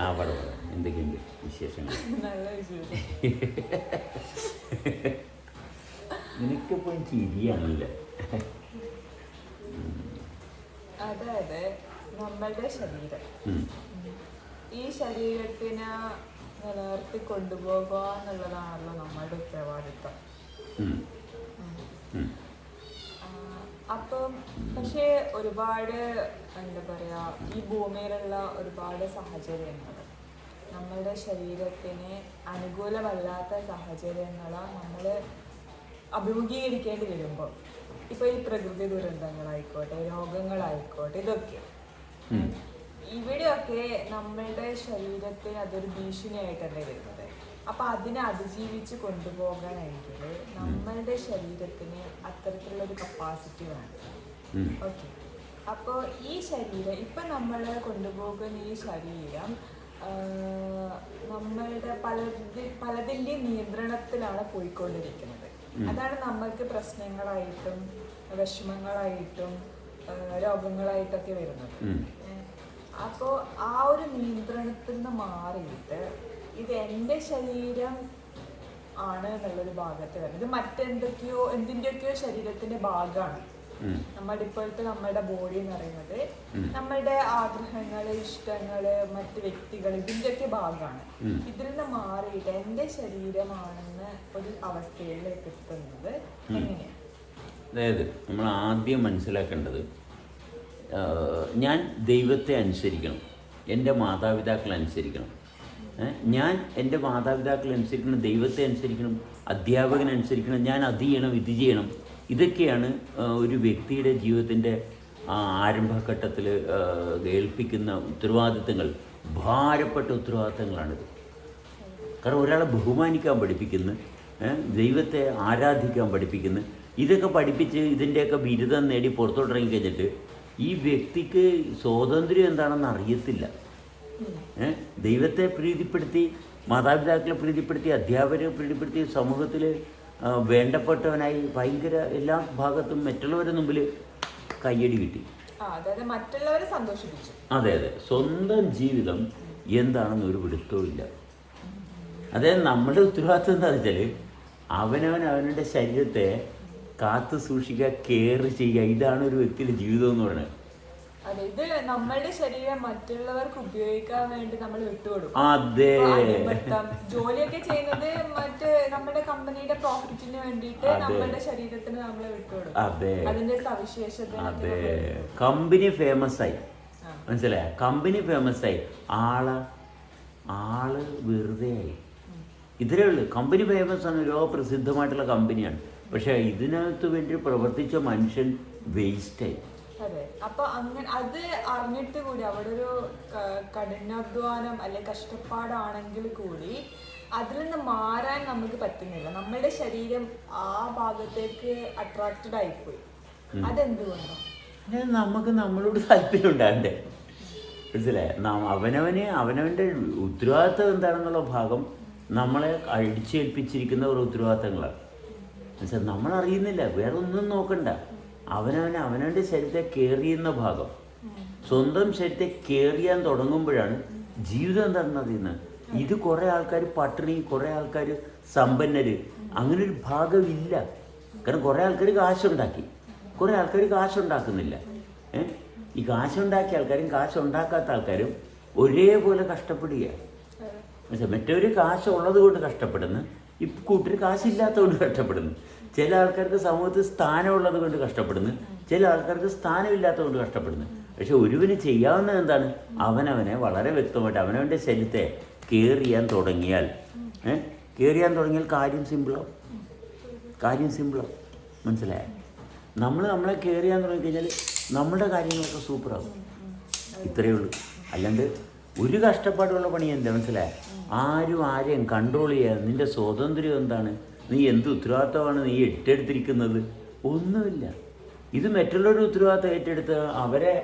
ആ പറ എന്തൊക്കെയുണ്ട് വിശേഷങ്ങൾ? നിനക്കിപ്പോൾ ചിരിയാണല്ലേ? അതായത് നമ്മളുടെ ശരീരം. ഈ ശരീരത്തിനെ നിലനിർത്തി കൊണ്ടുപോകുക എന്നുള്ളതാണല്ലോ നമ്മളുടെ ഉത്തരവാദിത്വം ഉം. ഉം. ആ, അപ്പം പക്ഷേ ഒരുപാട് എന്താ പറയാ ഈ ഭൂമിയിലുള്ള ഒരുപാട് സാഹചര്യങ്ങൾ നമ്മളുടെ ശരീരത്തിന് അനുകൂലമല്ലാത്ത സാഹചര്യങ്ങൾ നമ്മൾ അഭിമുഖീകരിക്കേണ്ടി വരുമ്പോൾ ഇപ്പോൾ ഈ പ്രകൃതി ദുരന്തങ്ങളായിക്കോട്ടെ രോഗങ്ങളായിക്കോട്ടെ ഇതൊക്കെ. ഇവിടെയൊക്കെ നമ്മളുടെ ശരീരത്തിന് അതൊരു ഭീഷണിയായിട്ടല്ലേ വരുന്നത് അപ്പൊ അതിനെ അതിജീവിച്ച് കൊണ്ടുപോകാനായിട്ട് നമ്മളുടെ ശരീരത്തിന് അത്തരത്തിലുള്ള ഒരു കപ്പാസിറ്റി വേണം. ഓക്കെ. അപ്പോൾ ഈ ശരീരം ഇപ്പം നമ്മൾ കൊണ്ടുപോകുന്ന ഈ ശരീരം നമ്മളുടെ പലതി പലതിന്റെ നിയന്ത്രണത്തിലാണ് പോയിക്കൊണ്ടിരിക്കുന്നത്. അതാണ് നമ്മൾക്ക് പ്രശ്നങ്ങളായിട്ടും വിഷമങ്ങളായിട്ടും രോഗങ്ങളായിട്ടൊക്കെ വരുന്നത്. അപ്പോൾ ആ ഒരു നിയന്ത്രണത്തിൽ നിന്ന് മാറിയിട്ട് ഇത് എന്റെ ശരീരം ആണ് എന്നുള്ളൊരു ഭാഗത്ത് വരുന്നത്. ഇത് മറ്റെന്തൊക്കെയോ എന്തിന്റെയൊക്കെയോ ശരീരത്തിന്റെ ഭാഗമാണ്. നമ്മുടെ ഇപ്പോഴത്തെ നമ്മുടെ ബോഡി എന്ന് പറയുന്നത് നമ്മളുടെ ആഗ്രഹങ്ങൾ ഇഷ്ടങ്ങൾ മറ്റ് വ്യക്തികൾ ഇതിന്റെയൊക്കെ ഭാഗമാണ്. ഇതിൽ നിന്ന് മാറിയിട്ട് എന്റെ ശരീരമാണെന്ന് ഒരു അവസ്ഥയിലേക്ക് എത്തുന്നത് എങ്ങനെയാണ് അതായത് നമ്മൾ ആദ്യം മനസ്സിലാക്കേണ്ടത് ഞാൻ ദൈവത്തെ അനുസരിക്കണം. എന്റെ മാതാപിതാക്കളെ അനുസരിക്കണം. ഞാൻ എന്റെ മാതാപിതാക്കളെ അനുസരിക്കണം ദൈവത്തെ അനുസരിക്കണം അധ്യാപകനെ അനുസരിക്കണം ഞാൻ അത് ചെയ്യണം ഇത് ചെയ്യണം. ഇതൊക്കെയാണ് ഒരു വ്യക്തിയുടെ ജീവിതത്തിന്റെ ആരംഭഘട്ടത്തിൽ ഏൽപ്പിക്കുന്ന ഉത്തരവാദിത്തങ്ങൾ ഭാരപ്പെട്ട ഉത്തരവാദിത്തങ്ങളാണിത്. കാരണം ഒരാളെ ബഹുമാനിക്കാൻ പഠിപ്പിക്കുന്നു ദൈവത്തെ ആരാധിക്കാൻ പഠിപ്പിക്കുന്നു ഇതൊക്കെ പഠിപ്പിച്ച് ഇതിന്റെയൊക്കെ ബിരുദം നേടി പുറത്തോട്ടിറങ്ങി കഴിഞ്ഞിട്ട് ഈ വ്യക്തിക്ക് സ്വാതന്ത്ര്യം എന്താണെന്ന് അറിയത്തില്ല. ദൈവത്തെ പ്രീതിപ്പെടുത്തി മാതാപിതാക്കളെ പ്രീതിപ്പെടുത്തി അധ്യാപകരെ പ്രീതിപ്പെടുത്തി സമൂഹത്തിൽ വേണ്ടപ്പെട്ടവനായി ഭയങ്കര എല്ലാ ഭാഗത്തും മറ്റുള്ളവരുടെ മുമ്പിൽ കയ്യടി കിട്ടി. മറ്റുള്ളവരെ സന്തോഷിപ്പിച്ചു. അതെ അതെ. സ്വന്തം ജീവിതം എന്താണെന്ന് ഒരു പിടുത്തവും ഇല്ല. അതായത് നമ്മുടെ ഉത്തരവാദിത്വം എന്താ വെച്ചാൽ അവനവൻ അവനുടെ ശരീരത്തെ കാത്തു സൂക്ഷിക്കുക കെയർ ചെയ്യുക. ഇതാണ് ഒരു വ്യക്തിയുടെ ജീവിതം എന്ന് പറയുന്നത്. അതെ ഇത് നമ്മളുടെ ശരീരം മറ്റുള്ളവർക്ക് ഉപയോഗിക്കാൻ വേണ്ടി നമ്മൾ വിട്ടുകൊടുക്കും. അതെ. ജോലിയൊക്കെ ചെയ്യുന്നത് മറ്റ് നമ്മുടെ കമ്പനിയുടെ പ്രോഫിറ്റിന് വേണ്ടിയിട്ട് നമ്മുടെ ശരീരത്തിന് നമ്മൾ വിട്ടുകൊടുക്കും. അതെ. അതിന്റെ സവിശേഷത അതെ. കമ്പനി ഫേമസ് ആയി. മനസ്സിലായ? കമ്പനി ഫേമസ് ആയി. ആൾ ആൾ വെറുതെ ആയി. ഇത്രേ ഉള്ളൂ. കമ്പനി ഫേമസ് ആണ്. ലോകപ്രസിദ്ധമായിട്ടുള്ള കമ്പനിയാണ്. പക്ഷേ ഇതിനകത്ത് വേണ്ടി പ്രവർത്തിച്ച മനുഷ്യൻ വേസ്റ്റായി അതെ. അപ്പൊ അങ്ങനെ അത് അറിഞ്ഞിട്ട് കൂടി അവിടെ ഒരു കഠിനാധ്വാനം അല്ലെ കഷ്ടപ്പാടാണെങ്കിൽ കൂടി അതിൽ നിന്ന് മാറാൻ നമുക്ക് പറ്റുന്നില്ല. നമ്മുടെ ശരീരം ആ ഭാഗത്തേക്ക് അട്രാക്റ്റഡ് ആയിപ്പോയി. അതെന്തുകൊണ്ടാണ് അത് നമുക്ക് നമ്മളോട് താല്പര്യം ഉണ്ടാകണ്ടേ? നാം അവനവനെ അവനവന്റെ ഉത്തരവാദിത്തം എന്താണെന്നുള്ള ഭാഗം നമ്മളെ അടിച്ചേൽപ്പിച്ചിരിക്കുന്ന ഒരു ഉത്തരവാദിത്തങ്ങളാണ്. മനസ്സിലായി? നമ്മൾ അറിയുന്നില്ല വേറെ ഒന്നും നോക്കണ്ട. അവനവന് അവനവന്റെ ശരീരത്തെ കയറിയുന്ന ഭാഗം. സ്വന്തം ശരീരത്തെ കയറിയാൻ തുടങ്ങുമ്പോഴാണ് ജീവിതം തന്നത് ഇന്ന് ഇത് കുറേ ആൾക്കാർ പട്ടിണി കുറേ ആൾക്കാർ സമ്പന്നര് അങ്ങനെ ഒരു ഭാഗമില്ല. കാരണം കുറേ ആൾക്കാർ കാശുണ്ടാക്കി. കുറേ ആൾക്കാർ കാശുണ്ടാക്കുന്നില്ല. ഏ? ഈ കാശുണ്ടാക്കിയ ആൾക്കാരും കാശുണ്ടാക്കാത്ത ആൾക്കാരും ഒരേപോലെ കഷ്ടപ്പെടുകയാണ്. മനസ്സിലായോ? മറ്റവർ കാശുള്ളത് കൊണ്ട് കഷ്ടപ്പെടുന്നു. ഈ കൂട്ടർ കാശില്ലാത്തതുകൊണ്ട് കഷ്ടപ്പെടുന്നു. ചില ആൾക്കാർക്ക് സമൂഹത്തിൽ സ്ഥാനമുള്ളത് കൊണ്ട് കഷ്ടപ്പെടുന്നു. ചില ആൾക്കാർക്ക് സ്ഥാനമില്ലാത്തത് കൊണ്ട് കഷ്ടപ്പെടുന്നു. പക്ഷെ ഒരുവിന് ചെയ്യാവുന്നത് എന്താണ്? അവനവനെ വളരെ വ്യക്തമായിട്ട് അവനവന്റെ ശരീരത്തെ കെയർ ചെയ്യാൻ തുടങ്ങിയാൽ. കയറിയാൻ തുടങ്ങിയാൽ കാര്യം സിമ്പിളാവും കാര്യം സിമ്പിളാവും മനസ്സിലായ? നമ്മൾ നമ്മളെ കെയർ ചെയ്യാൻ തുടങ്ങിക്കഴിഞ്ഞാൽ നമ്മുടെ കാര്യങ്ങളൊക്കെ സൂപ്പറാവും ഇത്രയേ ഉള്ളൂ. അല്ലാണ്ട് ഒരു കഷ്ടപ്പാടുള്ള പണിയല്ല മനസ്സിലായ? ആരും ആരെയും കൺട്രോൾ ചെയ്യാതെ നിന്റെ സ്വാതന്ത്ര്യം എന്താണ്? നീ എന്ത് ഉത്തരവാദിത്തമാണ് നീ ഏറ്റെടുത്തിരിക്കുന്നത്? ഒന്നുമില്ല. ഇത് മറ്റുള്ളവരുടെ ഉത്തരവാദിത്തം ഏറ്റെടുത്ത് അവരെ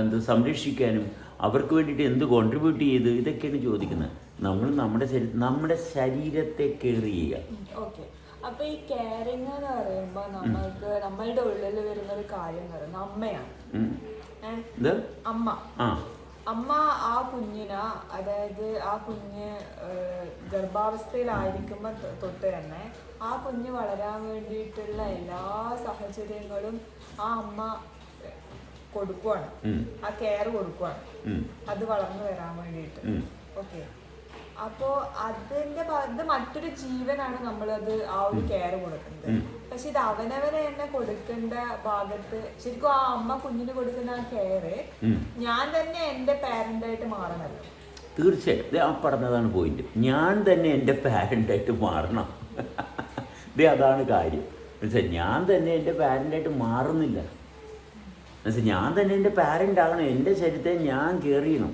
എന്ത് സംരക്ഷിക്കാനും അവർക്ക് വേണ്ടിയിട്ട് എന്ത് കോൺട്രിബ്യൂട്ട് ചെയ്ത് ഇതൊക്കെയാണ് ചോദിക്കുന്നത്. നമ്മൾ നമ്മുടെ നമ്മുടെ ശരീരത്തെ കെയർ ചെയ്യുക. ഓക്കെ അപ്പൊ ഈ കെയറിങ് എന്ന് പറയുമ്പോ നമ്മൾക്ക് നമ്മളുടെ ഉള്ളിൽ വരുന്ന ഒരു കാര്യം എന്ന് പറയുന്നത് അമ്മയാണ്. അമ്മ. അമ്മ ആ കുഞ്ഞിന അതായത് ആ കുഞ്ഞ് ഗർഭാവസ്ഥയിലായിരിക്കുമ്പോൾ തൊട്ട് തന്നെ ആ കുഞ്ഞ് വളരാൻ വേണ്ടിയിട്ടുള്ള എല്ലാ സാഹചര്യങ്ങളും ആ അമ്മ കൊടുക്കുവാണ്. ആ കെയർ കൊടുക്കുവാണ്. അത് വളർന്നു വരാൻ വേണ്ടിയിട്ട്. ഓക്കെ. അപ്പോ അതിന്റെ അത് മറ്റൊരു ജീവനാണ് നമ്മളത് ആ ഒരു കെയർ കൊടുക്കുന്നത്. പക്ഷെ ഇത് അവനവനെ തന്നെ കൊടുക്കേണ്ട ഭാഗത്ത് ശരിക്കും ആ അമ്മ കുഞ്ഞിന് കൊടുക്കുന്ന ആ കെയർ ഞാൻ തന്നെ എന്റെ പേരന്റായിട്ട് മാറണല്ലോ തീർച്ചയായും. ആ പറഞ്ഞതാണ് പോയിന്റ് ഞാൻ തന്നെ എന്റെ പാരന്റായിട്ട് മാറണം. ഇത് അതാണ് കാര്യം. മനസ്സിലായി? ഞാൻ തന്നെ എന്റെ പാരന്റായിട്ട് മാറുന്നില്ല. മനസ്സിലായി? ഞാൻ തന്നെ എന്റെ പാരന്റ് ആകണം. എന്റെ ശരീരത്തെ ഞാൻ കെയർ ചെയ്യണം.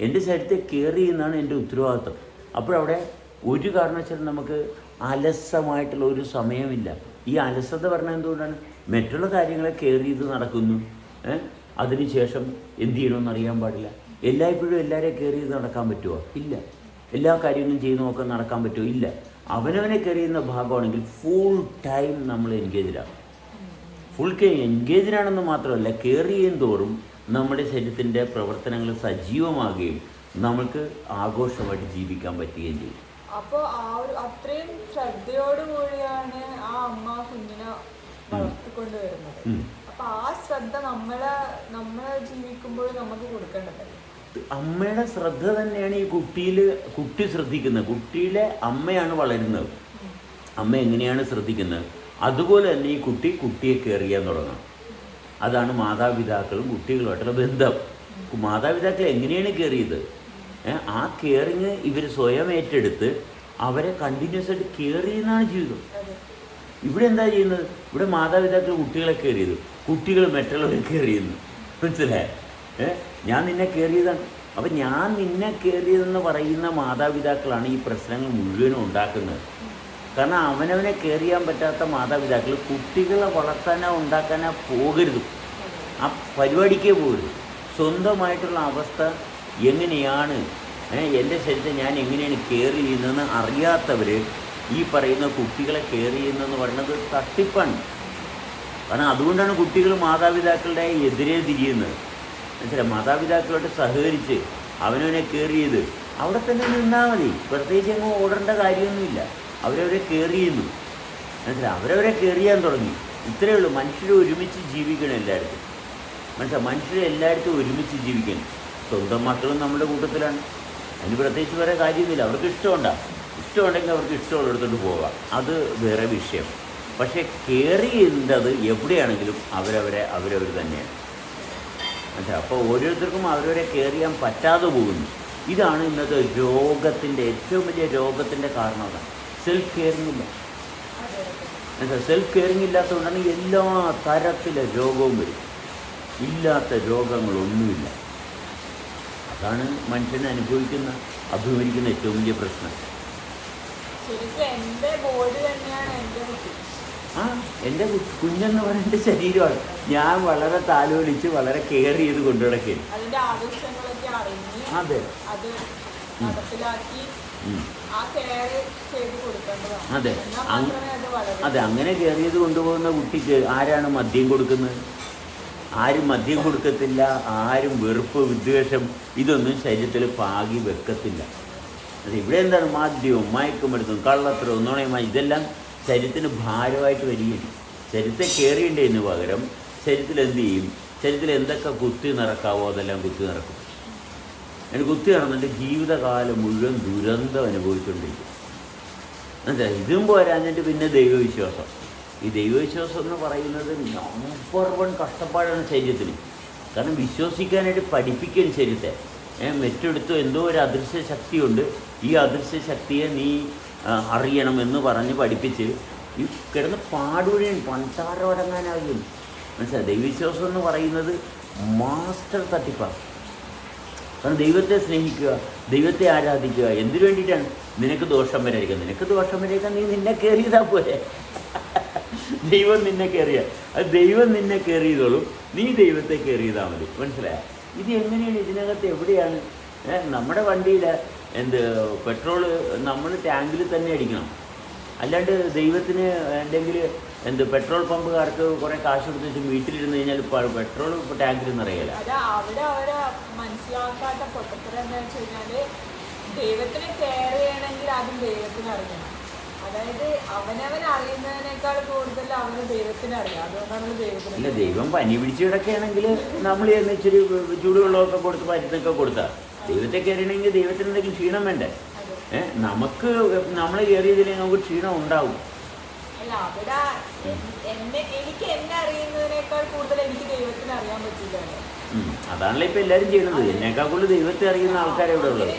എന്റെ ശരീരത്തെ കെയർ ചെയ്യുന്നതാണ് എന്റെ ഉത്തരവാദിത്വം. അപ്പോഴവിടെ ഒരു കാരണവശാലും നമുക്ക് അലസമായിട്ടുള്ള ഒരു സമയമില്ല. ഈ അലസത പറഞ്ഞാൽ എന്തുകൊണ്ടാണ്? മറ്റുള്ള കാര്യങ്ങളെ കെയർ ചെയ്ത് നടക്കുന്നു? അതിനുശേഷം എന്ത് ചെയ്യണമെന്ന് അറിയാൻ പാടില്ല. എല്ലായ്പ്പോഴും എല്ലാവരെയും കെയർ ചെയ്ത് നടക്കാൻ പറ്റുമോ? ഇല്ല. എല്ലാ കാര്യങ്ങളും ചെയ്ത് നോക്കാൻ നടക്കാൻ പറ്റുമോ? ഇല്ല. അവനവനെ കെയർ ചെയ്യുന്ന ഭാഗമാണെങ്കിൽ ഫുൾ ടൈം നമ്മൾ എൻഗേജിലാണ് ഫുൾ കെ എൻഗേജിനാണെന്ന് മാത്രമല്ല കെയർ ചെയ്യും തോറും നമ്മുടെ ശരീരത്തിന്റെ പ്രവർത്തനങ്ങൾ സജീവമാകുകയും നമ്മൾക്ക് ആഘോഷമായിട്ട് ജീവിക്കാൻ പറ്റുകയും ചെയ്യും. അപ്പോൾ ആ ഒരു അത്രയും ശ്രദ്ധയോടുകൂടിയാണ് ആ അമ്മ കുഞ്ഞിനെ വളർത്തിക്കൊണ്ട് വരുന്നത്. അപ്പോൾ അപ്പൊ ആ ശ്രദ്ധ നമ്മളെ നമ്മളെ ജീവിക്കുമ്പോൾ നമുക്ക് കൊടുക്കേണ്ടതല്ലേ? അമ്മയുടെ ശ്രദ്ധ തന്നെയാണ് ഈ കുട്ടിയിൽ കുട്ടി ശ്രദ്ധിക്കുന്നത്. കുട്ടിയിലെ അമ്മയാണ് വളരുന്നത്. അമ്മ എങ്ങനെയാണ് ശ്രദ്ധിക്കുന്നത്? അതുപോലെ തന്നെ ഈ കുട്ടി കുട്ടിയെ കയറിയാൻ തുടങ്ങണം. അതാണ് മാതാപിതാക്കളും കുട്ടികളുമായിട്ടുള്ള ബന്ധം. മാതാപിതാക്കൾ എങ്ങനെയാണ് കയറിയത്? ആ കെയറിങ് ഇവർ സ്വയം ഏറ്റെടുത്ത് അവരെ കണ്ടിന്യൂസ് ആയിട്ട് കയറിയെന്നാണ് ജീവിതം. ഇവിടെ എന്താ ചെയ്യുന്നത്? ഇവിടെ മാതാപിതാക്കൾ കുട്ടികളെ കയറിയത് കുട്ടികൾ മറ്റുള്ളവരെ കെയർ ചെയ്യുന്നു. മനസ്സിലായേ? ഞാൻ നിന്നെ കയറിയതാണ് അപ്പം ഞാൻ നിന്നെ കയറിയതെന്ന് പറയുന്ന മാതാപിതാക്കളാണ് ഈ പ്രശ്നങ്ങൾ മുഴുവനും ഉണ്ടാക്കുന്നത്. കാരണം അവനവനെ കയറിയാൻ പറ്റാത്ത മാതാപിതാക്കൾ കുട്ടികളെ വളർത്താനോ ഉണ്ടാക്കാനോ പോകരുത്. ആ പരിപാടിക്കേ പോകരുത്. സ്വന്തമായിട്ടുള്ള അവസ്ഥ എങ്ങനെയാണ്? എന്റെ ശരീരത്തെ ഞാൻ എങ്ങനെയാണ് കെയർ ചെയ്യുന്നതെന്ന് അറിയാത്തവർ ഈ പറയുന്ന കുട്ടികളെ കെയർ ചെയ്യുന്നതെന്ന് പറയുന്നത് തട്ടിപ്പാണ്. കാരണം അതുകൊണ്ടാണ് കുട്ടികൾ മാതാപിതാക്കളുടെ എതിരെ തിരിയുന്നത്. മനസ്സിലായി? മാതാപിതാക്കളോട് സഹകരിച്ച് അവനവനെ കയറിയത് അവിടെ തന്നെ നിന്നാൽ മതി. പ്രത്യേകിച്ച് അങ്ങ് ഓടേണ്ട കാര്യമൊന്നുമില്ല. അവരവരെ കയറിയിരുന്നു മനസ്സിലായി അവരവരെ കയറിയാൻ തുടങ്ങി. ഇത്രയേ ഉള്ളൂ. മനുഷ്യർ ഒരുമിച്ച് ജീവിക്കണം എല്ലായിടത്തും മനസ്സിലായി മനുഷ്യർ എല്ലായിടത്തും ഒരുമിച്ച് ജീവിക്കണം. സ്വന്തം മക്കളും നമ്മുടെ കൂട്ടത്തിലാണ്. അതിന് പ്രത്യേകിച്ച് വേറെ കാര്യമൊന്നുമില്ല. അവർക്ക് ഇഷ്ടമുണ്ടാകും ഇഷ്ടമുണ്ടെങ്കിൽ അവർക്ക് ഇഷ്ടമുള്ളിടത്തോട്ട് പോകാം. അത് വേറെ വിഷയം. പക്ഷേ കയറി എന്തത് എവിടെയാണെങ്കിലും അവരവരെ അവരവർ തന്നെയാണ്. മനസ്സിലായി അപ്പോൾ ഓരോരുത്തർക്കും അവരവരെ കയറിയാൻ പറ്റാതെ പോകുന്നു. ഇതാണ് ഇന്നത്തെ രോഗത്തിന്റെ ഏറ്റവും വലിയ രോഗത്തിന്റെ കാരണം അതാണ്. സെൽഫ് കെയറിംഗ് ഇല്ല. സെൽഫ് കെയറിംഗ് ഇല്ലാത്തതുകൊണ്ടാണ് എല്ലാ തരത്തിലെ രോഗവും വരും. ഇല്ലാത്ത രോഗങ്ങളൊന്നുമില്ല. അതാണ് മനുഷ്യനെ അനുഭവിക്കുന്ന അഭിമുഖിക്കുന്ന ഏറ്റവും വലിയ പ്രശ്നം. ആ എന്റെ കുഞ്ഞെന്ന് പറയുന്നത് ശരീരമാണ്. ഞാൻ വളരെ താലോലിച്ച് വളരെ കെയർ ചെയ്ത് കൊണ്ടുനടക്കുകയാണ്. അത്. നടപ്പിലാക്കി അതെ. അത് അങ്ങനെ കയറിയത് കൊണ്ടുപോകുന്ന കുട്ടിക്ക് ആരാണ് മദ്യം കൊടുക്കുന്നത്? ആരും മദ്യം കൊടുക്കത്തില്ല ആരും വെറുപ്പ് വിദ്വേഷം ഇതൊന്നും ശരീരത്തിൽ പാകി വെക്കത്തില്ല. അത് ഇവിടെ എന്താണ് മദ്യവും മയക്കുമരുന്നും കള്ളത്തരവും നുണയുമായി ഇതെല്ലാം ശരീരത്തിന് ഭാരമായിട്ട് വരികയാണ്. ശരീരത്തെ കെയർ ചെയ്യേണ്ടതിന് പകരം ശരീരത്തിൽ എന്ത് ചെയ്യും? ശരീരത്തിൽ എന്തൊക്കെ കുത്തി നിറക്കാവോ അതെല്ലാം കുത്തി നിറക്കും അതിന് കുത്തി നടന്നിട്ട് ജീവിതകാലം മുഴുവൻ ദുരന്തം അനുഭവിച്ചുകൊണ്ടിരിക്കും എന്താ ഇതും പോരാഞ്ഞിട്ട് പിന്നെ ദൈവവിശ്വാസം. ഈ ദൈവവിശ്വാസം എന്ന് പറയുന്നത് നമ്പർ വൺ കഷ്ടപ്പാടാണ് ശരീരത്തിന്. കാരണം വിശ്വസിക്കാനായിട്ട് പഠിപ്പിക്കാൻ ശരീരത്തെ. മെറ്റെടുത്ത് എന്തോ ഒരു അദൃശ്യ ശക്തിയുണ്ട്. ഈ അദൃശ്യ ശക്തിയെ നീ അറിയണം എന്ന് പറഞ്ഞ് പഠിപ്പിച്ച് ഈ കിടന്ന് പാടുവഴിയും പഞ്ചാര വരങ്ങാനാകും മനസ്സിലായി? ദൈവവിശ്വാസം എന്ന് പറയുന്നത് മാസ്റ്റർ തട്ടിപ്പാണ്. കാരണം ദൈവത്തെ സ്നേഹിക്കുക ദൈവത്തെ ആരാധിക്കുക എന്തിനു വേണ്ടിയിട്ടാണ്? നിനക്ക് ദോഷം വരായിരിക്കുക നിനക്ക് ദോഷം വരായിരിക്കാൻ നീ നിന്നെ കയറിയതാ പോലെ ദൈവം നിന്നെ കയറിയ അത് ദൈവം നിന്നെ കയറിയതോളും നീ ദൈവത്തെ കയറിയതാ മതി. മനസ്സിലായ? ഇത് എങ്ങനെയാണ് ഇതിനകത്ത് എവിടെയാണ്? നമ്മുടെ വണ്ടിയിൽ എന്ത് പെട്രോൾ നമ്മൾ ടാങ്കിൽ തന്നെ അടിക്കണം. അല്ലാണ്ട് ദൈവത്തിന് എന്തെങ്കിലും എന്ത് പെട്രോൾ പമ്പുകാർക്ക് കുറെ കാശ് കൊടുത്ത് വെച്ച് വീട്ടിലിരുന്ന് കഴിഞ്ഞാൽ പെട്രോൾ ടാങ്കിൽ നിറയില്ല ദൈവത്തിനെ കെയർ ചെയ്യണമെങ്കിൽ ആദ്യം ദൈവത്തിന് അറിയണം. അതായത് അവനവൻ അറിയുന്നതിനേക്കാൾ കൂടുതൽ അവന് ദൈവത്തിന് അറിയാം. അതുകൊണ്ടാണ് ദൈവത്തിന് ഇല്ല ദൈവം പനി പിടിച്ച് കിടക്കുകയാണെങ്കിൽ നമ്മൾ ഇച്ചിരി ചൂടുവെള്ളമൊക്കെ കൊടുത്ത് മരുന്നൊക്കെ കൊടുത്താൽ ദൈവത്തെ കയറിയണമെങ്കിൽ ദൈവത്തിന് എന്തെങ്കിലും ക്ഷീണം വേണ്ടേ? ഏഹ് നമുക്ക് നമ്മൾ കയറിയതില്ലെങ്കിൽ നമുക്ക് ക്ഷീണം ഉണ്ടാവും. അല്ല അവിടെ എന്നെ എനിക്ക് എന്നെ അറിയുന്നതിനേക്കാൾ കൂടുതൽ എനിക്ക് ദൈവത്തിന് അറിയാൻ പറ്റില്ലല്ലോ ഉം. അതാണല്ലോ ഇപ്പൊ എല്ലാരും ചെയ്യുന്നത്. എന്നേക്കാൾ കൂടുതൽ ദൈവത്തെ അറിയുന്ന ആൾക്കാരെ ഇവിടെ ഉള്ളത്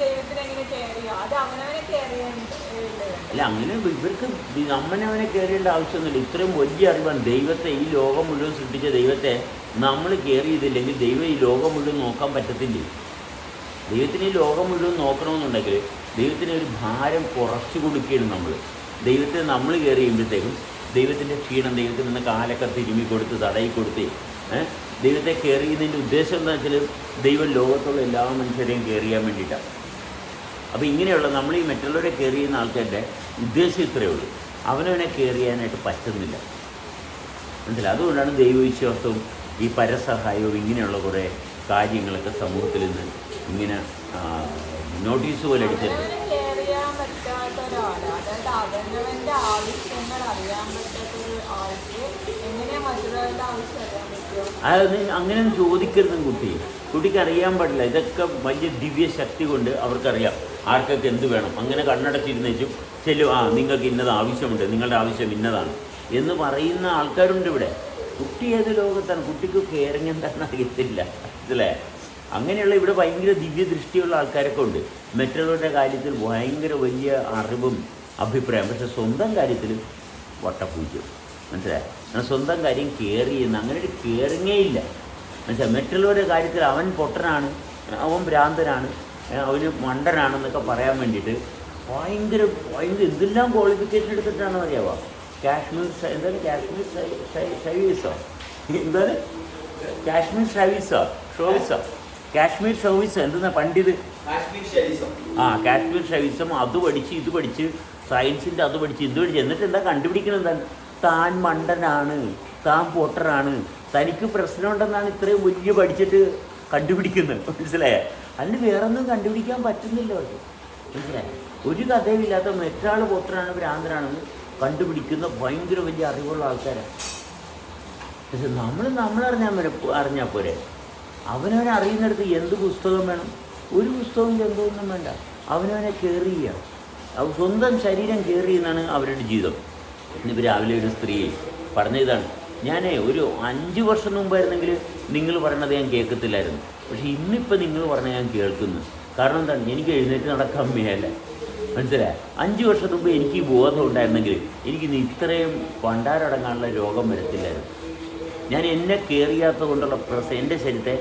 ദൈവത്തിന് എങ്ങനെ കെയർ ചെയ്യാം? അത് അവനവനെ കെയർ ചെയ്യാൻ അല്ല അങ്ങനെ ഇവർക്ക് അമ്മനവനെ കയറേണ്ട ആവശ്യമൊന്നുമില്ല. ഇത്രയും വലിയ അറിവാണ് ദൈവത്തെ ഈ ലോകം മുഴുവൻ സൃഷ്ടിച്ച ദൈവത്തെ നമ്മൾ കെയർ ചെയ്തില്ലെങ്കിൽ ദൈവം ഈ ലോകം മുഴുവൻ നോക്കാൻ പറ്റത്തില്ലേ? ദൈവത്തിന് ഈ ലോകം മുഴുവൻ നോക്കണമെന്നുണ്ടെങ്കിൽ ദൈവത്തിന് ഒരു ഭാരം കുറച്ച് കൊടുക്കുകയാണ് നമ്മൾ ദൈവത്തെ നമ്മൾ കയറി കഴിയുമ്പോഴത്തേക്കും ദൈവത്തിന്റെ ക്ഷീണം ദൈവത്തിൽ നിന്ന് കാലൊക്കെ തിരുമി കൊടുത്ത് തടയി കൊടുത്ത് ദൈവത്തെ കയറിയതിന്റെ ഉദ്ദേശം എന്താ വെച്ചാൽ ദൈവം ലോകത്തുള്ള എല്ലാ മനുഷ്യരെയും കയറിയാൻ വേണ്ടിയിട്ടാണ് അപ്പോൾ ഇങ്ങനെയുള്ള നമ്മൾ ഈ മറ്റുള്ളവരെ കയറിയുന്ന ആൾക്കാരുടെ ഉദ്ദേശം ഇത്രയേ ഉള്ളൂ. അവനവനെ കയറിയാനായിട്ട് പറ്റുന്നില്ല. മനസ്സിലായി? അതുകൊണ്ടാണ് ദൈവവിശ്വാസവും ഈ പരസഹായവും ഇങ്ങനെയുള്ള കുറേ കാര്യങ്ങളൊക്കെ സമൂഹത്തിൽ നിന്ന് ഇങ്ങനെ നോട്ടീസ് പോലെ അടിച്ചത് അവനവനെ കെയർ ചെയ്യാൻ പറ്റാത്ത ഒരാൾ അതായത് അവനവന്റെ ആവശ്യങ്ങൾ അറിയാൻ പറ്റാത്ത ഒരു ആൾക്ക് എങ്ങനെയാ മറ്റൊരാളുടെ ആവശ്യം അറിയാൻ പറ്റുമോ അത് അങ്ങനെ ചോദിക്കരുതും കുട്ടി. കുട്ടിക്ക് അറിയാൻ പാടില്ല. ഇതൊക്കെ വലിയ ദിവ്യ ശക്തി കൊണ്ട് അവർക്കറിയാം ആർക്കൊക്കെ എന്ത് വേണം. അങ്ങനെ കണ്ണടച്ചിരുന്നേച്ചും ചെല്ലും ആ നിങ്ങൾക്ക് ഇന്നത് ആവശ്യമുണ്ട്. നിങ്ങളുടെ ആവശ്യം ഇന്നതാണ്. എന്ന് പറയുന്ന ആൾക്കാരുണ്ട് ഇവിടെ. കുട്ടി ഏത് ലോകത്താണ്? കുട്ടിക്ക് കെയറിങ് എന്താണെന്ന് അറിയത്തില്ല. മനസ്സിലേ അങ്ങനെയുള്ള ഇവിടെ ഭയങ്കര ദിവ്യ ദൃഷ്ടിയുള്ള ആൾക്കാരൊക്കെ ഉണ്ട്. മറ്റുള്ളവരുടെ കാര്യത്തിൽ ഭയങ്കര വലിയ അറിവും അഭിപ്രായം. പക്ഷെ സ്വന്തം കാര്യത്തിൽ വട്ടപ്പൂജ്യം മനസ്സിലായി? എന്നാൽ സ്വന്തം കാര്യം കെയർ ചെയ്യുന്ന അങ്ങനെ ഒരു കെയറിങ്ങേ ഇല്ല. മനസ്സിലായി? മറ്റുള്ളവരുടെ കാര്യത്തിൽ അവൻ പൊട്ടനാണ് അവൻ ഭ്രാന്തനാണ് അവന് മണ്ടനാണെന്നൊക്കെ പറയാൻ വേണ്ടിയിട്ട് ഭയങ്കര ഭയങ്കര എന്തെല്ലാം ക്വാളിഫിക്കേഷൻ എടുത്തിട്ടാണെന്ന് അറിയാവോ? കാശ്മീർ എന്താണ് കാശ്മീർ സർവീസോ എന്താണ്? കാശ്മീർ സർവീസോ ഷോവിസോ കാശ്മീർ സർവീസോ എന്തെന്നാ പണ്ടിത് ആ കാശ്മീർ സർവീസും അത് പഠിച്ച് ഇത് പഠിച്ച് സയൻസിന്റെ അത് പഠിച്ച് ഇത് പഠിച്ച് എന്നിട്ട് എന്താ കണ്ടുപിടിക്കണം എന്താണ്? താൻ മണ്ടനാണ് താൻ പൊട്ടറാണ് തനിക്ക് പ്രശ്നമുണ്ടെന്നാണ് ഇത്രയും വലിയ പഠിച്ചിട്ട് കണ്ടുപിടിക്കുന്നത്. മനസ്സിലായ? അതിന് വേറൊന്നും കണ്ടുപിടിക്കാൻ പറ്റുന്നില്ല അവർക്ക്. മനസ്സിലായ? ഒരു കഥയുമില്ലാത്ത മറ്റാൾ പൊട്ടറാണ് ഭ്രാന്തരാണെന്ന് കണ്ടുപിടിക്കുന്ന ഭയങ്കര വലിയ അറിവുള്ള ആൾക്കാരാണ് പക്ഷെ നമ്മൾ നമ്മളറിഞ്ഞാൽ അറിഞ്ഞാൽ പോരെ. അവനവനെ അറിയുന്നിടത്ത് എന്ത് പുസ്തകം വേണം? ഒരു പുസ്തകവും എന്തോന്നും വേണ്ട. അവനവനെ കയറി ചെയ്യുക അവ സ്വന്തം ശരീരം കയറി എന്നാണ് അവരുടെ ജീവിതം. ഇന്നിപ്പോൾ രാവിലെ ഒരു സ്ത്രീ പറഞ്ഞ ഇതാണ്. ഞാൻ ഒരു അഞ്ച് വർഷം മുമ്പായിരുന്നെങ്കിൽ നിങ്ങൾ പറയണത് ഞാൻ കേൾക്കത്തില്ലായിരുന്നു. പക്ഷേ ഇന്നിപ്പോൾ നിങ്ങൾ പറഞ്ഞ ഞാൻ കേൾക്കുന്നു. കാരണം എന്താണ്? എനിക്ക് എഴുന്നേറ്റ് നടക്കാൻ മേല മനസ്സിലായി? അഞ്ച് വർഷം മുമ്പ് എനിക്ക് ബോധം ഉണ്ടായിരുന്നെങ്കിൽ എനിക്ക് ഇന്ന് ഇത്രയും പണ്ടാരടങ്ങാനുള്ള രോഗം വരത്തില്ലായിരുന്നു. ഞാൻ എന്നെ കയറിയാത്ത കൊണ്ടുള്ള പ്രസ എന്റെ ശരീരത്തെ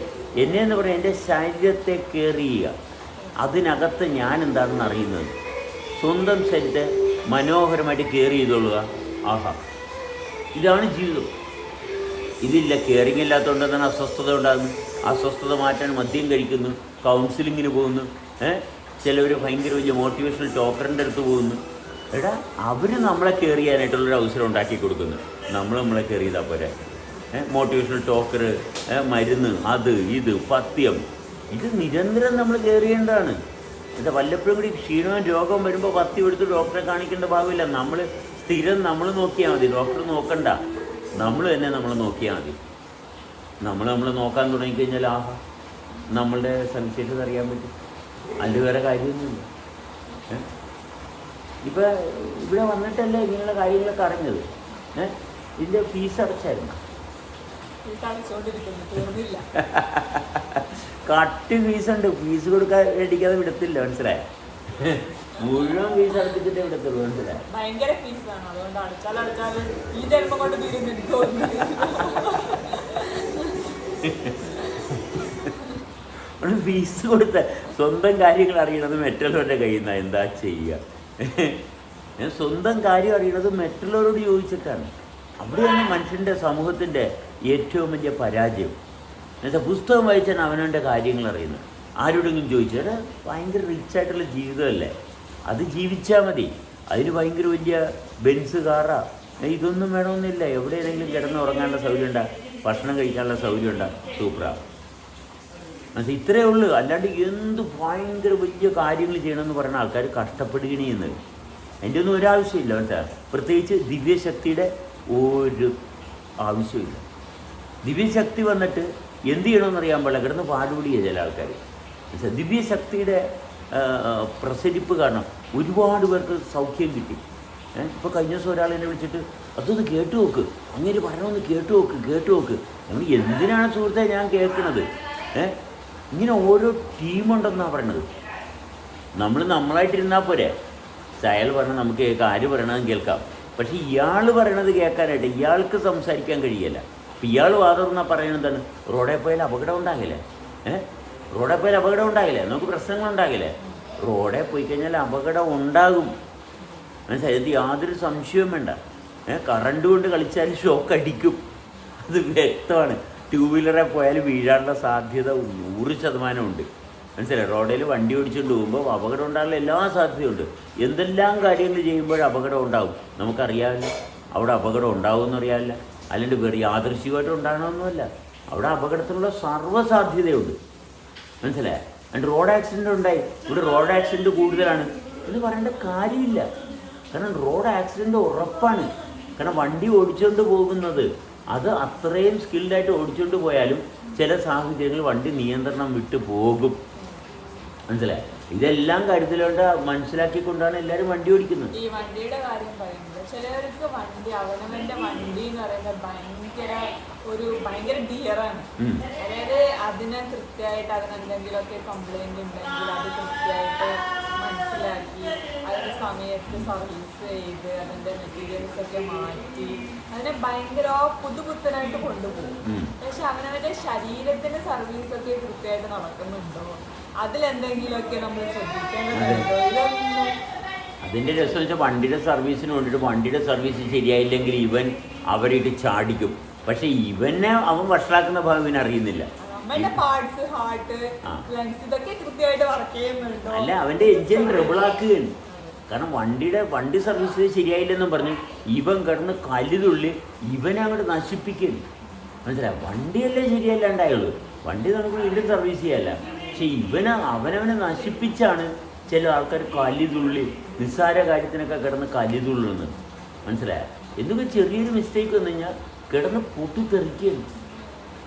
എന്നെ എന്ന് പറയാൻ എന്റെ ശരീരത്തെ കയറിയുക അതിനകത്ത് ഞാൻ എന്താണെന്ന് അറിയുന്നത്? സ്വന്തം സെറ്റ് മനോഹരമായിട്ട് കെയർ ചെയ്തോളുക. ആഹാ. ഇതാണ് ജീവിതം. ഇതില്ല കെയറിങ് തന്നെ അസ്വസ്ഥത ഉണ്ടാകുന്നു. അസ്വസ്ഥത മാറ്റാൻ മദ്യം കഴിക്കുന്നു. കൗൺസിലിങ്ങിന് പോകുന്നു. ചിലവർ ഭയങ്കര വലിയ മോട്ടിവേഷണൽ ടോക്കറിന്റെ അടുത്ത് പോകുന്നു. എടാ അവർ നമ്മളെ കെയർ ചെയ്യാനായിട്ടുള്ളൊരു അവസരം ഉണ്ടാക്കി കൊടുക്കുന്നു. നമ്മൾ നമ്മളെ കെയർ ചെയ്താൽ പോരെ. മോട്ടിവേഷണൽ ടോക്കർ മരുന്ന് അത് ഇത് പത്യം. ഇത് നിരന്തരം നമ്മൾ കെയർ ചെയ്യേണ്ടതാണ്. ഇത് വല്ലപ്പോഴും കൂടി ക്ഷീണവും രോഗവും വരുമ്പോൾ പത്തി എടുത്ത് ഡോക്ടറെ കാണിക്കേണ്ട ഭാഗമില്ല. നമ്മൾ സ്ഥിരം നമ്മൾ നോക്കിയാൽ മതി. ഡോക്ടർ നോക്കണ്ട. നമ്മൾ തന്നെ നമ്മൾ നോക്കിയാൽ മതി. നമ്മൾ നമ്മൾ നോക്കാൻ തുടങ്ങിക്കഴിഞ്ഞാൽ ആ നമ്മളുടെ സവിശേഷത അറിയാൻ പറ്റും. അതിൽ വേറെ കാര്യമൊന്നുമില്ല? ഇപ്പം ഇവിടെ വന്നിട്ടല്ലേ ഇങ്ങനെയുള്ള കാര്യങ്ങളൊക്കെ അറിഞ്ഞത്? ഏഹ് ഇതിന്റെ ഫീസ് അടച്ചായിരുന്നു? കട്ട് ഫീസ് ഉണ്ട്. ഫീസ് കൊടുക്കാൻ അടിക്കാതെ വിടത്തില്ല മനസ്സിലായ? മുഴുവൻ ഫീസ് അടുപ്പിച്ചിട്ടേ വിടത്തുള്ളൂ മനസ്സിലായ? ഭയങ്കര ഫീസാണ് അതുകൊണ്ട് അടച്ചാൽ അടച്ചാൽ ഈ ജന്മം കൊണ്ട് തീരുന്നു എനിക്ക് തോന്നുന്നു. ഫീസ് കൊടുത്ത സ്വന്തം കാര്യങ്ങൾ അറിയണത് മറ്റുള്ളവരുടെ കയ്യിൽ നിന്നാണ് എന്താ ചെയ്യുക ഞാൻ സ്വന്തം കാര്യം അറിയണത് മറ്റുള്ളവരോട് ചോദിച്ചിട്ടാണ്. അവിടെയാണ് മനുഷ്യന്റെ സമൂഹത്തിന്റെ ഏറ്റവും വലിയ പരാജയം. എന്നുവെച്ചാൽ പുസ്തകം വായിച്ചാണ് അവനവന്റെ കാര്യങ്ങൾ അറിയുന്നത്. ആരോടെങ്കിലും ചോദിച്ചാൽ ഭയങ്കര റിച്ചായിട്ടുള്ള ജീവിതമല്ലേ? അത് ജീവിച്ചാൽ മതി. അതിന് ഭയങ്കര വലിയ ബെൻസ് കാറാ. ഇതൊന്നും വേണമെന്നില്ല. എവിടെ ഏതെങ്കിലും കിടന്ന് ഉറങ്ങാനുള്ള സൗകര്യം ഉണ്ടാ? ഭക്ഷണം കഴിക്കാനുള്ള സൗകര്യം ഉണ്ടാ? സൂപ്പറാണ് മനസ്സിൽ ഇത്രയേ ഉള്ളൂ. അല്ലാണ്ട് എന്ത് ഭയങ്കര വലിയ കാര്യങ്ങൾ ചെയ്യണമെന്ന് പറയുന്ന ആൾക്കാർ കഷ്ടപ്പെടുകയാണ് ചെയ്യുന്നത്. എന്റെ ഒന്നും ഒരാവശ്യമില്ല മനസ്സിലാ പ്രത്യേകിച്ച് ദിവ്യശക്തിയുടെ ഒരു ആവശ്യമില്ല ദിവ്യശക്തി വന്നിട്ട് എന്ത് ചെയ്യണമെന്ന് അറിയാൻ പാടില്ല. കിടന്ന് പാടുപിടിയ ചില ആൾക്കാർ? ദിവ്യശക്തിയുടെ പ്രസരിപ്പ് കാരണം ഒരുപാട് പേർക്ക് സൗഖ്യം കിട്ടി. ഇപ്പോൾ കഴിഞ്ഞ ദിവസം ഒരാൾ എന്നെ വിളിച്ചിട്ട് അതൊന്ന് കേട്ടു നോക്ക്. അങ്ങനെ പറയണമെന്ന് കേട്ടു നോക്ക് കേട്ടു നോക്ക്. നമ്മൾ എന്തിനാണ് സുഹൃത്തെ ഞാൻ കേൾക്കുന്നത് ഏഹ് ഇങ്ങനെ ഓരോ ടീമുണ്ടെന്നാണ് പറയണത്. നമ്മൾ നമ്മളായിട്ടിരുന്നാൽ പോരെ. അയാൾ പറഞ്ഞാൽ നമുക്ക് കേൾക്കാം ആര് പറയണതും കേൾക്കാം. പക്ഷേ ഇയാൾ പറയണത് കേൾക്കാനായിട്ട് ഇയാൾക്ക് സംസാരിക്കാൻ കഴിയില്ല. അപ്പം ഇയാൾ വാതർന്നാ പറയുന്നത് എന്താണ്? റോഡേ പോയാൽ അപകടം ഉണ്ടാകില്ലേ? ഏഹ് റോഡേ പോയാൽ അപകടം ഉണ്ടാകില്ലേ? നമുക്ക് പ്രശ്നങ്ങൾ ഉണ്ടാകില്ലേ? റോഡേ പോയി കഴിഞ്ഞാൽ അപകടം ഉണ്ടാകും. മനസ്സിലായി? ഇത് യാതൊരു സംശയവും വേണ്ട. ഏഹ് കറണ്ട് കൊണ്ട് കളിച്ചാൽ ഷോക്ക് അടിക്കും. അത് വ്യക്തമാണ്. ടൂ വീലറെ പോയാൽ വീഴാനുള്ള സാധ്യത നൂറ് ശതമാനമുണ്ട് മനസ്സിലായി? റോഡിൽ വണ്ടി ഓടിച്ചുകൊണ്ട് പോകുമ്പോൾ അപകടം ഉണ്ടാകാനുള്ള എല്ലാ സാധ്യതയുണ്ട് എന്തെല്ലാം കാര്യങ്ങൾ ചെയ്യുമ്പോൾ അപകടം ഉണ്ടാകും? നമുക്കറിയാമല്ലോ. അവിടെ അപകടം ഉണ്ടാകുമെന്ന് അറിയാമില്ല. അല്ലാണ്ട് വേറെ യാദൃശ്യമായിട്ട് ഉണ്ടാകണമെന്നല്ല അവിടെ അപകടത്തിനുള്ള സർവസാധ്യതയുണ്ട്. മനസ്സിലായ? അതിന്റെ റോഡ് ആക്സിഡന്റ് ഉണ്ടായി. ഇവിടെ റോഡ് ആക്സിഡന്റ് കൂടുതലാണ്. എന്ന് പറയേണ്ട കാര്യമില്ല. കാരണം റോഡ് ആക്സിഡന്റ് ഉറപ്പാണ്. കാരണം വണ്ടി ഓടിച്ചുകൊണ്ട് പോകുന്നത് അത് അത്രയും സ്കിൽഡായിട്ട് ഓടിച്ചുകൊണ്ട് പോയാലും ചില സാഹചര്യങ്ങളിൽ വണ്ടി നിയന്ത്രണം വിട്ടു പോകും. മനസ്സിലായി? ഇതെല്ലാം കരുതലുകൊണ്ട് മനസ്സിലാക്കിക്കൊണ്ടാണ് എല്ലാവരും വണ്ടി ഓടിക്കുന്നത്. ഈ വണ്ടിയുടെ കാര്യം പറയുന്നത് ചിലവർക്ക് വണ്ടി അവനവന്റെ വണ്ടി എന്ന് പറയുന്നത് ഭയങ്കര ഒരു ഭയങ്കര ഡിയറാണ്. അതായത് അതിനെ കൃത്യമായിട്ട് അതിനെന്തെങ്കിലുമൊക്കെ കംപ്ലൈന്റ് ഉണ്ടെങ്കിൽ അത് കൃത്യമായിട്ട് മനസ്സിലാക്കി അതിന്റെ സമയത്ത് സർവീസ് ചെയ്ത് അതിന്റെ മെറ്റീരിയൽസ് ഒക്കെ മാറ്റി അതിനെ ഭയങ്കര പുതുപുത്തനായിട്ട് കൊണ്ടുപോകും. പക്ഷെ അവനവന്റെ ശരീരത്തിന്റെ സർവീസ് ഒക്കെ കൃത്യമായിട്ട് നടക്കുന്നുണ്ടോ അതിലെന്തെങ്കിലുമൊക്കെ നമ്മൾ ശ്രദ്ധിക്കേണ്ടതുണ്ടോ ഇതൊന്നും അതിന്റെ രസം വെച്ചാൽ വണ്ടിയുടെ സർവീസിന് വേണ്ടിയിട്ട് വണ്ടിയുടെ സർവീസ് ശരിയായില്ലെങ്കിൽ ഇവൻ അവരിട്ട് ചാടിക്കും. പക്ഷെ ഇവനെ അവൻ വഷളാക്കുന്ന ഭാഗം ഇവൻ അറിയുന്നില്ല. അല്ല അവന്റെ എഞ്ചിൻ ട്രിബിളാക്കുകയാണ് കാരണം വണ്ടിയുടെ വണ്ടി സർവീസ് ശരിയായില്ലെന്നും പറഞ്ഞു ഇവൻ കിടന്ന് കല്ലുതുള്ളി ഇവനെ അങ്ങോട്ട് നശിപ്പിക്കുന്നു മനസ്സിലായി? വണ്ടിയല്ലേ ശരിയല്ലാണ്ടായുള്ളൂ. വണ്ടി നമുക്ക് വീണ്ടും സർവീസ് ചെയ്യാല്ല. പക്ഷെ ഇവനെ അവനവനെ നശിപ്പിച്ചാണ് ചില ആൾക്കാർ കല്ലുതുള്ളി നിസ്സാര കാര്യത്തിനൊക്കെ കിടന്ന് കല്ലുതുള്ളുന്നത്. മനസ്സിലായോ? എന്തൊക്കെ ചെറിയൊരു മിസ്റ്റേക്ക് വന്നു കഴിഞ്ഞാൽ കിടന്ന് പൊട്ടിത്തെറിക്കുകയാണ്.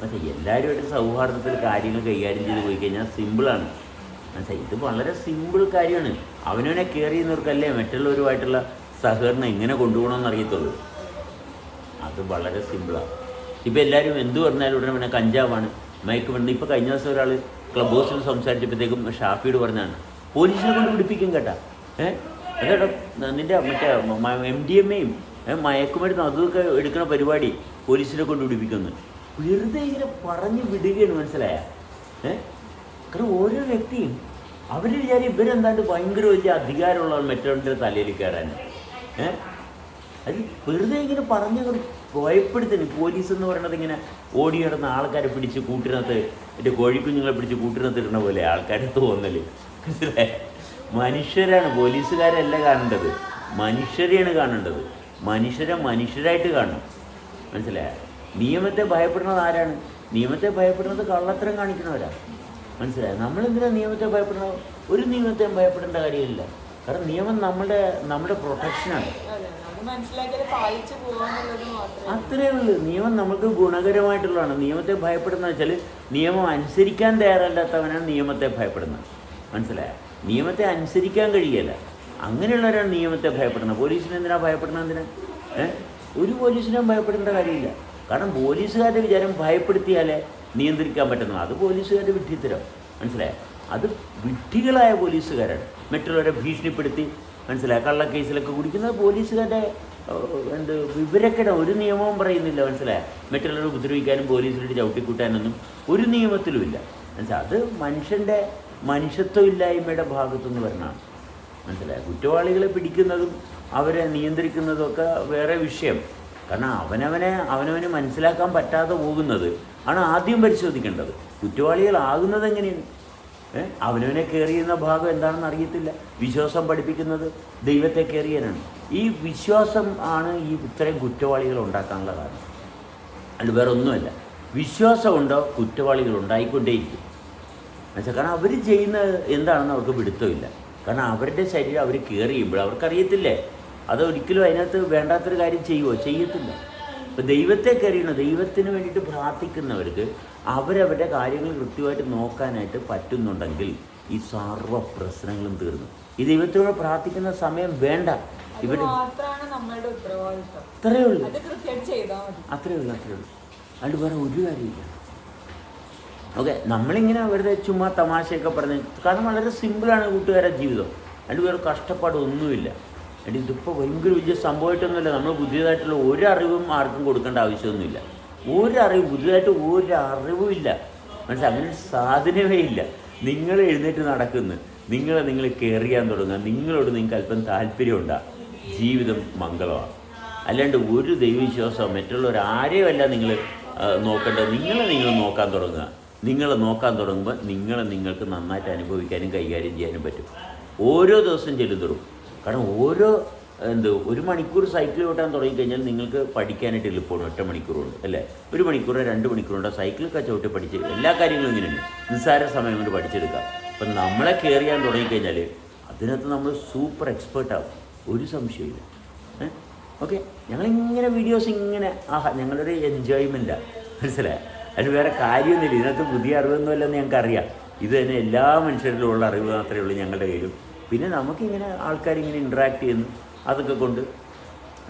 പക്ഷേ എല്ലാവരുമായിട്ട് സൗഹാർദ്ദത്തിൽ കാര്യങ്ങൾ കൈകാര്യം ചെയ്ത് പോയി കഴിഞ്ഞാൽ സിമ്പിളാണ് മനസ്സിലായി? ഇത് വളരെ സിമ്പിൾ കാര്യമാണ്. അവനവനെ കെയർ ചെയ്യുന്നവർക്കല്ലേ മറ്റുള്ളവരുമായിട്ടുള്ള സഹകരണം എങ്ങനെ കൊണ്ടുപോകണമെന്ന് അറിയത്തുള്ളൂ. അത് വളരെ സിമ്പിളാണ് ഇപ്പോൾ എല്ലാവരും എന്ത് പറഞ്ഞാലും ഉടനെ പിന്നെ കഞ്ചാവാണ്. മയക്കുമരുന്ന് ഇപ്പോൾ കഴിഞ്ഞ ദിവസം ഒരാൾ ക്ലബ് ഹൗസിൽ സംസാരിച്ചപ്പോഴത്തേക്കും ഷാഫിയോട് പറഞ്ഞാണ് പോലീസിനെ കൊണ്ട് പിടിപ്പിക്കും കേട്ടാ. ഏഹ് അതേട്ടോ നിന്റെ മറ്റേ എം ഡി എം എയും മയക്കുമരുന്ന് അതൊക്കെ എടുക്കുന്ന പരിപാടി പോലീസിനെ കൊണ്ട് പിടിപ്പിക്കുന്നു. വെറുതെ ഇങ്ങനെ പറഞ്ഞു വിടുകയാണ് മനസ്സിലായ? ഏഹ് കാരണം ഓരോ വ്യക്തിയും അവർ വിചാരി ഇവരെന്താണ്ട് ഭയങ്കര വലിയ അധികാരമുള്ള മറ്റവരുടെ തലയിൽ കയറാൻ. ഏഹ് അത് വെറുതെ ഇങ്ങനെ പറഞ്ഞു ഭയപ്പെടുത്തുന്നു. പോലീസ് എന്ന് പറയുന്നത് ഇങ്ങനെ ഓടി നടന്ന ആൾക്കാരെ പിടിച്ച് കൂട്ടിനകത്ത് എന്റെ കോഴിക്കുഞ്ഞുങ്ങളെ പിടിച്ച് കൂട്ടിനകത്ത് ഇടുന്ന പോലെ ആൾക്കാരെ തോന്നൽ. മനസ്സിലായി? മനുഷ്യരാണ്. പോലീസുകാരല്ല കാണേണ്ടത്. മനുഷ്യരെയാണ് കാണേണ്ടത്. മനുഷ്യരെ മനുഷ്യരായിട്ട് കാണണം. മനസ്സിലായ? നിയമത്തെ ഭയപ്പെടുന്നത് ആരാണ്? നിയമത്തെ ഭയപ്പെടുന്നത് കള്ളത്തരം കാണിക്കുന്നവരാണ് മനസ്സിലായ? നമ്മളെന്തിനാ നിയമത്തെ ഭയപ്പെടുന്നത്? ഒരു നിയമത്തെയും ഭയപ്പെടേണ്ട കാര്യമില്ല. കാരണം നിയമം നമ്മുടെ നമ്മുടെ പ്രൊട്ടക്ഷനാണ് അത്രേ ഉള്ളൂ. നിയമം നമുക്ക് ഗുണകരമായിട്ടുള്ളതാണ്. നിയമത്തെ ഭയപ്പെടുന്ന വെച്ചാൽ നിയമം അനുസരിക്കാൻ തയ്യാറല്ലാത്തവനാണ് നിയമത്തെ ഭയപ്പെടുന്നത്. മനസ്സിലായ? നിയമത്തെ അനുസരിക്കാൻ കഴിയില്ല. അങ്ങനെയുള്ളവരാണ് നിയമത്തെ ഭയപ്പെടുന്നത്. പോലീസിനെ എന്തിനാണ് ഭയപ്പെടുന്നത് എന്തിനാ? ഒരു പോലീസിനും ഭയപ്പെടേണ്ട കാര്യമില്ല. കാരണം പോലീസുകാരുടെ വിചാരം ഭയപ്പെടുത്തിയാലേ നിയന്ത്രിക്കാൻ പറ്റുന്നു. അത് പോലീസുകാരുടെ വിഡ്ഢിത്തരം. മനസ്സിലായോ? അത് വിഡ്ഢികളായ പോലീസുകാരാണ്. മറ്റുള്ളവരെ ഭീഷണിപ്പെടുത്തി മനസ്സിലായ? കള്ളക്കേസിലൊക്കെ കുടിക്കുന്നത് പോലീസുകാരുടെ എന്ത് വിവരക്കേട? ഒരു നിയമവും പറയുന്നില്ല. മനസ്സിലായ? മറ്റുള്ളവരെ ഉപദ്രവിക്കാനും പോലീസിലോട്ട് ചവിട്ടിക്കൂട്ടാനൊന്നും ഒരു നിയമത്തിലും ഇല്ല മനസ്സിലായി? അത് മനുഷ്യന്റെ മനുഷ്യത്വമില്ലായ്മയുടെ ഭാഗത്തുനിന്ന് വരണമാണ് മനസ്സിലായ? കുറ്റവാളികളെ പിടിക്കുന്നതും അവരെ നിയന്ത്രിക്കുന്നതും ഒക്കെ വേറെ വിഷയം. കാരണം അവനവനെ അവനവന് മനസ്സിലാക്കാൻ പറ്റാതെ പോകുന്നത് ആണ് ആദ്യം പരിശോധിക്കേണ്ടത്. കുറ്റവാളികളാകുന്നത് എങ്ങനെയാണ്? അവനവനെ കയറിയുന്ന ഭാഗം എന്താണെന്ന് അറിയത്തില്ല. വിശ്വാസം പഠിപ്പിക്കുന്നത് ദൈവത്തെ കയറിയാനാണ് ഈ വിശ്വാസം ആണ് ഈ ഇത്രയും കുറ്റവാളികൾ ഉണ്ടാക്കാനുള്ള കാരണം അല്ല വേറെ ഒന്നുമല്ല വിശ്വാസമുണ്ടോ? കുറ്റവാളികൾ ഉണ്ടായിക്കൊണ്ടേയിരിക്കും. എന്നുവെച്ചാൽ കാരണം അവർ ചെയ്യുന്ന എന്താണെന്ന് അവർക്ക് പിടുത്തമില്ല കാരണം അവരുടെ ശരീരം അവർ കയറിയുമ്പോൾ ചെയ്യുമ്പോൾ അവർക്കറിയത്തില്ലേ? അതൊരിക്കലും അതിനകത്ത് വേണ്ടാത്തൊരു കാര്യം ചെയ്യുമോ ചെയ്യത്തില്ല. ഇപ്പം ദൈവത്തെ കയറിയണം ദൈവത്തിന് വേണ്ടിയിട്ട് പ്രാർത്ഥിക്കുന്നവർക്ക് അവരവരുടെ കാര്യങ്ങൾ കൃത്യമായിട്ട് നോക്കാനായിട്ട് പറ്റുന്നുണ്ടെങ്കിൽ ഈ സർവ പ്രശ്നങ്ങളും തീർന്നു. ഈ ദൈവത്തോട് പ്രാർത്ഥിക്കുന്ന സമയം വേണ്ട. ഇവിടെ അത്രയേ ഉള്ളൂ. അത്രയേ ഉള്ളൂ അത്രേ ഉള്ളൂ. അതുകൊണ്ട് വേറെ ഒരു കാര്യമില്ല ഓക്കെ നമ്മളിങ്ങനെ അവരുടെ ചുമ്മാ തമാശയൊക്കെ പറഞ്ഞ് കാരണം വളരെ സിമ്പിളാണ് കൂട്ടുകാരുടെ ജീവിതം. അതിന്റെ വേറെ കഷ്ടപ്പാടൊന്നുമില്ല എന്നിട്ട് ഇതിപ്പോൾ ഭയങ്കര വലിയ സംഭവമായിട്ടൊന്നുമില്ല. നമ്മൾ പുതിയതായിട്ടുള്ള ഒരു അറിവും ആർക്കും കൊടുക്കേണ്ട ആവശ്യമൊന്നുമില്ല. ഒരു അറിവും പുതിയതായിട്ട് ഒരു അറിവും ഇല്ല. മനസ്സിലായി അങ്ങനെ സാധനമേ ഇല്ല. നിങ്ങൾ എഴുന്നേറ്റ് നടക്കുന്നു. നിങ്ങളെ നിങ്ങൾ കയറിയാൻ തുടങ്ങുക. നിങ്ങളോട് നിങ്ങൾക്ക് അല്പം താല്പര്യമുണ്ടാ. ജീവിതം മംഗളമാണ്. അല്ലാണ്ട് ഒരു ദൈവവിശ്വാസമോ മറ്റുള്ളവർ ആരെയുമല്ല നിങ്ങൾ നോക്കേണ്ടത്. നിങ്ങളെ നിങ്ങൾ നോക്കാൻ തുടങ്ങുക. നിങ്ങളെ നോക്കാൻ തുടങ്ങുമ്പോൾ നിങ്ങളെ നിങ്ങൾക്ക് നന്നായിട്ട് അനുഭവിക്കാനും കൈകാര്യം ചെയ്യാനും പറ്റും. ഓരോ ദിവസം ചെല്ലുതോറും കാരണം ഓരോ എന്ത് ഒരു മണിക്കൂർ സൈക്കിൾ ഓട്ടാൻ തുടങ്ങിക്കഴിഞ്ഞാൽ നിങ്ങൾക്ക് പഠിക്കാനായിട്ട് എളുപ്പമാണ്. ഒറ്റ മണിക്കൂർ അല്ലേ? ഒരു മണിക്കൂറോ രണ്ട് മണിക്കൂറുണ്ടോ സൈക്കിൾ കച്ചവട്ടി പഠിച്ച് എല്ലാ കാര്യങ്ങളും ഇങ്ങനെയുണ്ട്. നിസ്സാര സമയം കൊണ്ട് പഠിച്ചെടുക്കാം. അപ്പം നമ്മളെ കെയർ ചെയ്യാൻ തുടങ്ങിക്കഴിഞ്ഞാൽ അതിനകത്ത് നമ്മൾ സൂപ്പർ എക്സ്പേർട്ടാകും ഒരു സംശയമില്ല ഏഹ് ഓക്കെ ഞങ്ങളിങ്ങനെ വീഡിയോസ് ഇങ്ങനെ ആഹാ ഞങ്ങളൊരു എൻജോയ്മെന്റാണ് മനസ്സിലായോ? അതിന് വേറെ കാര്യമൊന്നുമില്ല. ഇതിനകത്ത് പുതിയ അറിവൊന്നുമല്ലെന്ന് ഞങ്ങൾക്ക് അറിയാം ഇത് തന്നെ എല്ലാ മനുഷ്യരിലും ഉള്ള അറിവ് മാത്രമേ ഉള്ളൂ ഞങ്ങളുടെ കയ്യിലും. പിന്നെ നമുക്കിങ്ങനെ ആൾക്കാരിങ്ങനെ ഇൻട്രാക്ട് ചെയ്യുന്നു. അതൊക്കെ കൊണ്ട്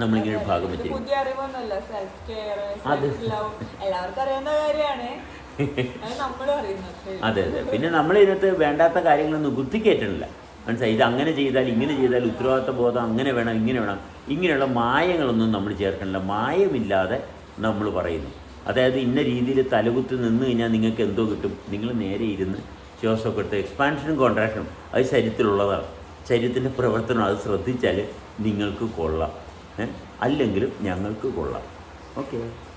നമ്മളിങ്ങനെ ഭാഗം വെച്ചു വെച്ചിരിക്കും അത്. അതെ അതെ പിന്നെ നമ്മൾ ഇതിനകത്ത് വേണ്ടാത്ത കാര്യങ്ങളൊന്നും കുത്തിക്കയറ്റണില്ല മനസ്സിലായി? ഇത് അങ്ങനെ ചെയ്താൽ ഇങ്ങനെ ചെയ്താൽ ഉത്തരവാദിത്ത ബോധം അങ്ങനെ വേണം ഇങ്ങനെ വേണം. ഇങ്ങനെയുള്ള മായങ്ങളൊന്നും നമ്മൾ ചേർക്കണില്ല. മായമില്ലാതെ നമ്മൾ പറയുന്നു. അതായത് ഇന്ന രീതിയിൽ തലകുത്തി നിന്ന് കഴിഞ്ഞാൽ നിങ്ങൾക്ക് എന്തോ കിട്ടും. നിങ്ങൾ നേരെ ഇരുന്ന് ശ്വാസമൊക്കെ എടുത്ത് എക്സ്പാൻഷനും കോൺട്രാക്ഷനും അത് ശരീരത്തിലുള്ളതാണ്. ശരീരത്തിന്റെ പ്രവർത്തനം അത് ശ്രദ്ധിച്ചാൽ നിങ്ങൾക്ക് കൊള്ളാം. അല്ലെങ്കിൽ ഞങ്ങൾക്ക് കൊള്ളാം. ഓക്കെ.